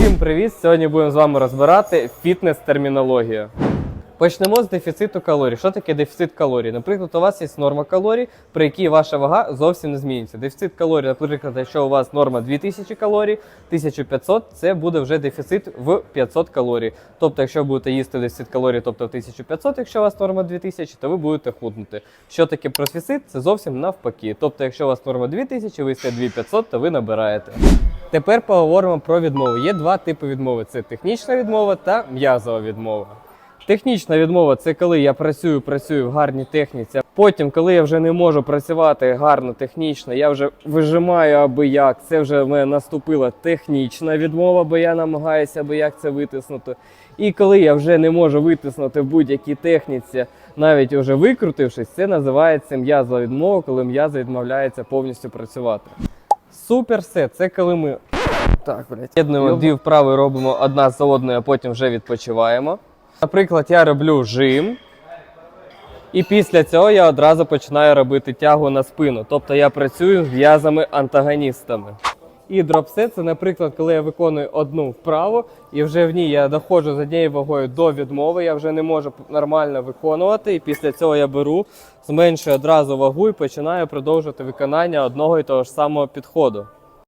Всім привіт! Сьогодні будемо з вами розбирати фітнес-термінологію. Почнемо з дефіциту калорій. Що таке дефіцит калорій? Наприклад, у вас є норма калорій, при якій ваша вага зовсім не зміниться. Дефіцит калорій, наприклад, якщо у вас норма 2000 калорій, 1500 це буде вже дефіцит в 500 калорій. Тобто, якщо будете їсти дефіцит калорій, тобто в 1500, якщо у вас норма 2000, то ви будете худнути. Що таке профіцит? Це зовсім навпаки. Тобто, якщо у вас норма 2000, ви їсте 2500, то ви набираєте. Тепер поговоримо про відмову. Є два типи відмови: це технічна відмова та м'язова відмова. Технічна відмова це коли я працюю, працюю в гарній техніці. Потім, коли я вже не можу працювати гарно технічно, я вже вижимаю аби як. Це вже в мене наступила технічна відмова, бо я намагаюся аби як це витиснути. І коли я вже не можу витиснути в будь-якій техніці, навіть вже викрутившись, це називається м'язова відмова, коли м'язи відмовляється повністю працювати. Суперсет це коли ми так, блядь, єднуємо дві вправи, робимо одна за одною, а потім вже відпочиваємо. Наприклад, я роблю жим, і після цього я одразу починаю робити тягу на спину. Тобто я працюю з в'язами-антагоністами. І дропсет це, наприклад, коли я виконую одну вправу, і вже в ній я доходжу з однією вагою до відмови, я вже не можу нормально виконувати. І після цього я беру, зменшую одразу вагу і починаю продовжувати виконання одного і того ж самого підходу.